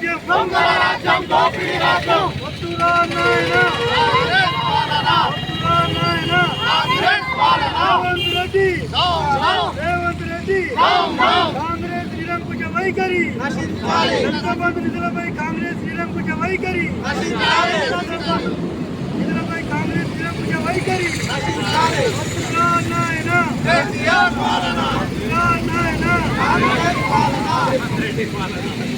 రాజ్యం దొంగల రాజ్యం దోపిడీ రాజ్యం వద్దురా నాయనా వద్దురా నాయనా రేవంత్ రెడ్డి రేవంత్ రెడ్డి కాంగ్రెస్ నిరంకుశ వైఖరి నశించాలి నిధులపై కాంగ్రెస్ నిరంకుశ వైఖరి నిధులపై కాంగ్రెస్ నిరంకుశ వైఖరి వద్దురా వద్దురా కాంగ్రెస్ పాలన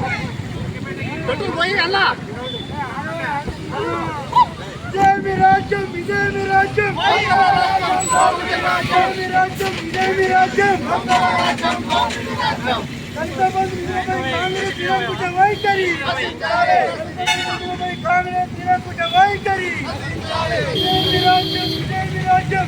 పోయి అలా ఇదేమి రాజ్యం ఇదేమి రాజ్యం ఇదేమి రాజ్యం ఇదేమి రాజ్యం కాంగ్రెస్ వైఖరి కాంగ్రెస్ వైఖరి ఇదేమి రాజ్యం ఇదేమి రాజ్యం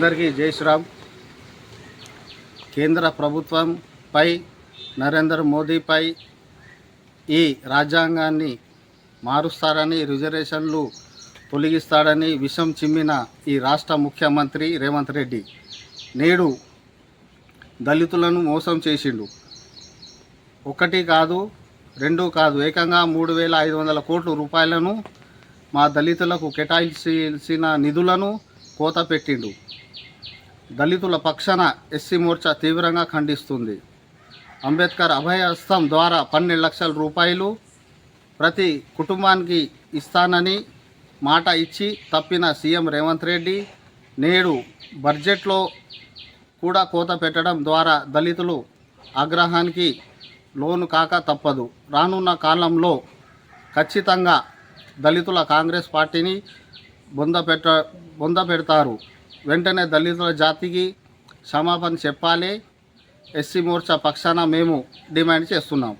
అందరికీ జై శ్రీరామ్. కేంద్ర ప్రభుత్వంపై నరేంద్ర మోదీపై ఈ రాజ్యాంగాన్ని మారుస్తారని రిజర్వేషన్లు తొలగిస్తాడని విషం చిమ్మిన ఈ రాష్ట్ర ముఖ్యమంత్రి రేవంత్ రెడ్డి నేడు దళితులను మోసం చేసిండు. ఒకటి కాదు రెండు కాదు ఏకంగా మూడు వేల ఐదు వందల కోట్ల రూపాయలను మా దళితులకు కేటాయించాల్సిన నిధులను కోత పెట్టిండు. దళితుల పక్షాన ఎస్సీ మోర్చా తీవ్రంగా ఖండిస్తుంది. అంబేద్కర్ అభయహస్తం ద్వారా పన్నెండు లక్షల రూపాయలు ప్రతి కుటుంబానికి ఇస్తానని మాట ఇచ్చి తప్పిన సీఎం రేవంత్ రెడ్డి నేడు బడ్జెట్లో కూడా కోత పెట్టడం ద్వారా దళితులు ఆగ్రహానికి లోను కాక తప్పదు. రానున్న కాలంలో ఖచ్చితంగా దళితుల కాంగ్రెస్ పార్టీని బొంద పెట్ట బొంద పెడతారు. వెంటనే దళితుల జాతికి క్షమాపణ చెప్పాలి. ఎస్సీ మోర్చా పక్షాన మేము డిమాండ్ చేస్తున్నాం.